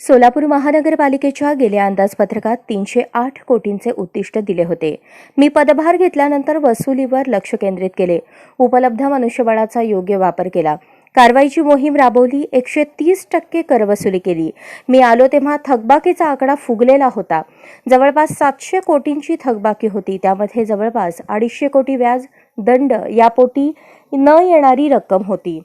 सोलापूर महानगरपालिकेच्या गेल्या अंदाजपत्रकात तीनशे आठ कोटींचे उद्दिष्ट दिले होते. मी पदभार घेतल्यानंतर वसुलीवर लक्ष केंद्रित केले. उपलब्ध मनुष्यबळाचा योग्य वापर केला. कारवाईची मोहीम राबवली एकशे तीस टक्के करवसुली केली. मी आलो तेव्हा थकबाकीचा आकडा फुगलेला होता. जवळपास सातशे कोटींची थकबाकी होती. त्यामध्ये जवळपास अडीचशे कोटी व्याज दंड यापोटी न येणारी रक्कम होती.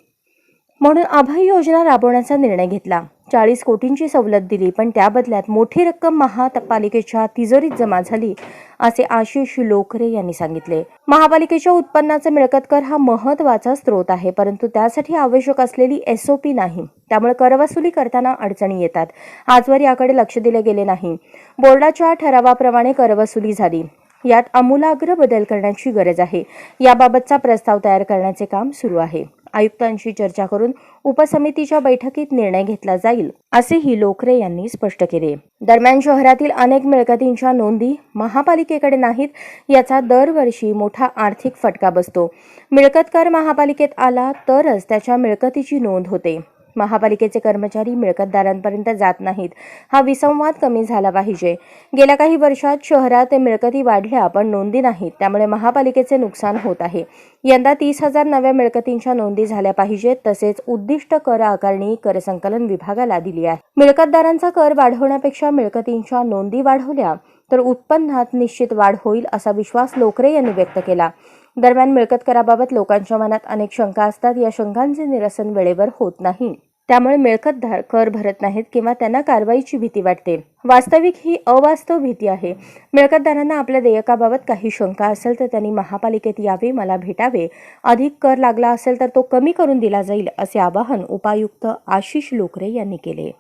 म्हणून अभय योजना राबवण्याचा निर्णय घेतला. चाळीस कोटींची सवलत दिली पण त्या बदल्यात मोठी रक्कम महापालिकेच्या तिजोरीत जमा झाली असे आशिष लोकरे यांनी सांगितले. महापालिकेच्या उत्पन्नाचा मिळकत कर हा महत्त्वाचा स्रोत आहे परंतु त्यासाठी आवश्यक असलेली एसओपी नाही. त्यामुळे करवसुली करताना अडचणी येतात. आजवर याकडे लक्ष दिले गेले नाही. बोर्डाच्या ठरावाप्रमाणे करवसुली झाली. यात आमूलाग्र बदल करण्याची गरज आहे. याबाबतचा प्रस्ताव तयार करण्याचे काम सुरू आहे. आयुक्तांशी चर्चा करून उपसमितीच्या बैठकीत निर्णय घेतला जाईल असेही लोखरे यांनी स्पष्ट केले. दरम्यान शहरातील अनेक मिळकतींच्या नोंदी महापालिकेकडे नाहीत याचा दरवर्षी मोठा आर्थिक फटका बसतो. मिळकतकर महापालिकेत आला तरच त्याच्या मिळकतीची नोंद होते. महापालिकेचे कर्मचारी मिळकतदारांपर्यंत जात नाहीत. हा विसंवाद कमी झाला पाहिजे. गेल्या काही वर्षात शहरात मिळकती वाढल्या पण नोंदी नाहीत. त्यामुळे महापालिकेचे नुकसान होत आहे. यंदा तीस हजार नव्या मिळकतींच्या नोंदी झाल्या पाहिजेत. तसेच उद्दिष्ट कर आकारणी कर संकलन विभागाला दिली आहे. मिळकतदारांचा कर वाढवण्यापेक्षा मिळकतींच्या नोंदी वाढवल्या. तर उत्पन्नात निश्चित वाढ होईल असा विश्वास लोकरे यांनी व्यक्त केला. दरम्यान मिळकत कराबाबत लोकांच्या मनात अनेक शंका असतात. या शंकांचे निरसन वेळेवर होत नाही. त्यामुळे मिळकतदार कर भरत नाहीत किंवा त्यांना कारवाईची भीती वाटते. वास्तविक ही अवास्तव भीती आहे. मिळकतदारांना आपल्या देयकाबाबत काही शंका असेल तर त्यांनी महापालिकेत यावे मला भेटावे. अधिक कर लागला असेल तर तो कमी करून दिला जाईल असे आवाहन उपायुक्त आशिष लोकरे यांनी केले.